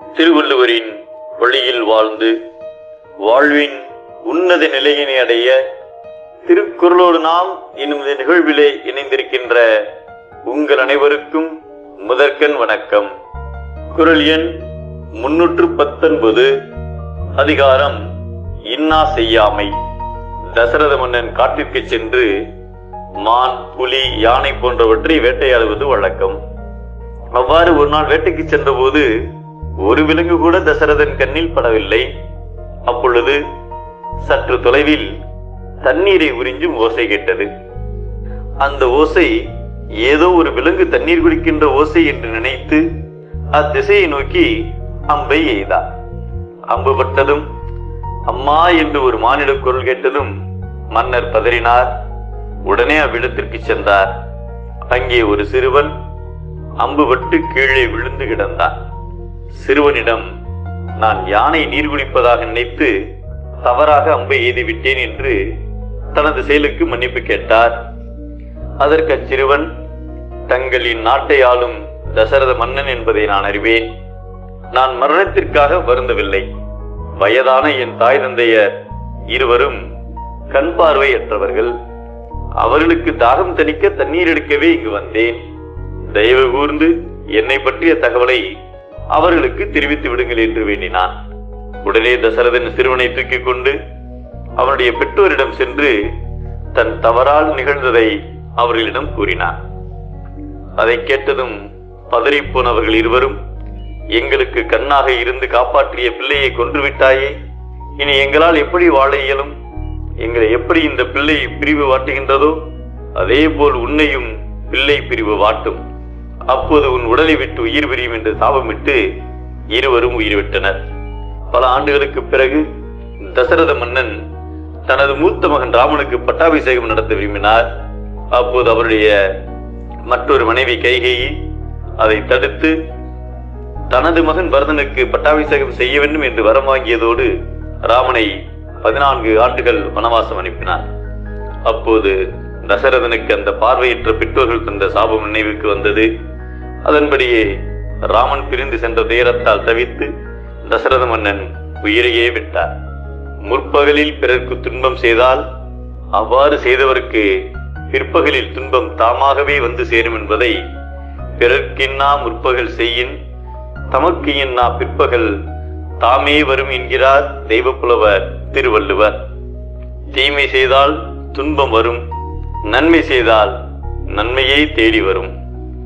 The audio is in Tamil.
திருவள்ளுவரின் வழியில் வாழ்ந்து வாழ்வின் உன்னத நிலையினை அடைய திருக்குறளோடு நாம் இன்னும் இந்த நிகழ்விலே இணைந்திருக்கின்ற உங்கள் அனைவருக்கும் முதற்கண் வணக்கம். குரல் எண் முன்னூற்று பத்தொன்பது அதிகாரம் இன்னா செய்யாமை. தசரத மன்னன் காட்டிற்கு சென்று மான் புலி யானை போன்றவற்றை வேட்டையாடுவது வழக்கம். அவ்வாறு ஒரு நாள் வேட்டைக்கு சென்றபோது ஒரு விலங்கு கூட தசரதன் கண்ணில் படவில்லை. அப்பொழுது சற்று தொலைவில் தண்ணீரை உறிஞ்சும் ஓசை கேட்டது. அந்த ஓசை ஏதோ ஒரு விலங்கு தண்ணீர் குடிக்கின்ற ஓசை என்று நினைத்து அத்திசையை நோக்கி அம்பை எய்தார் அம்பு பட்டதும் அம்மா என்று ஒரு மானிட குரல் கேட்டதும் மன்னர் பதறினார். உடனே அவ்விடத்திற்கு சென்றார். அங்கே ஒரு சிறுவன் அம்புபட்டு கீழே விழுந்து கிடந்தான். சிறுவனிடம் நான் யானை நீர் குடிப்பதாக நினைத்து தவறாக அம்பை எய்து விட்டேன் என்று தனது செயலுக்கு மன்னிப்பு கேட்டார். அதற்கு அச்சிறுவன் தங்களின் நாட்டை ஆளும் தசரத மன்னன் என்பதை நான் அறிவேன். நான் மரணத்திற்காக வருந்தவில்லை. வயதான என் தாய் தந்தையர் இருவரும் கண் பார்வையற்றவர்கள். அவர்களுக்கு தாகம் தணிக்க தண்ணீர் எடுக்கவே இங்கு வந்தேன். தயவு கூர்ந்து என்னை பற்றிய தகவலை அவர்களுக்கு தெரிவித்து விடுங்கள் என்று வேண்டினான். உடனே தசரதன் சிறுவனை தூக்கிக் கொண்டு அவனுடைய பெற்றோரிடம் சென்று தன் தவறால் நிகழ்ந்ததை அவர்களிடம் கூறினான். அதை கேட்டதும் பதறிப்போனவர்கள் இருவரும் எங்களுக்கு கண்ணாக இருந்து காப்பாற்றிய பிள்ளையை கொன்றுவிட்டாயே இனி எங்களால் எப்படி வாழ இயலும்? எங்களை எப்படி இந்த பிள்ளை பிரிவு வாட்டுகின்றதோ அதே போல் உன்னையும் பிள்ளை பிரிவு வாட்டும். அப்போது உன் உடலை விட்டு உயிர் பிரியும் என்று சாபமிட்டு இருவரும் உயிர் விட்டனர் பல ஆண்டுகளுக்கு பிறகு தசரத மன்னன் தனது மூத்த மகன் ராமனுக்கு பட்டாபிஷேகம் நடத்த விரும்பினார். அப்போது அவருடைய மற்றொரு மனைவி கைகையை அதை தடுத்து தனது மகன் பரதனுக்கு பட்டாபிஷேகம் செய்ய வேண்டும் என்று வரம் வாங்கியதோடு ராமனை பதினான்கு ஆண்டுகள் வனவாசம் அனுப்பினார். அப்போது தசரதனுக்கு அந்த பார்வையற்ற பெற்றோர்கள் தந்த சாபம் நினைவுக்கு வந்தது. அதன்படியே ராமன் பிரிந்து சென்ற துயரத்தால் தவித்து தசரத மன்னன் உயிரையே விட்டார். முற்பகலில் பிறர்க்கு துன்பம் செய்தால் அவ்வாறு செய்தவருக்கு பிற்பகலில் துன்பம் தாமாகவே வந்து சேரும் என்பதை பிறர்க்கின்னா முற்பகல் செய்யின் தமக்கு என்னா பிற்பகல் தாமே வரும் என்கிறார் தெய்வப்புலவர் திருவள்ளுவர். தீமை செய்தால் துன்பம் வரும் நன்மை செய்தால் நன்மையே தேடி வரும்.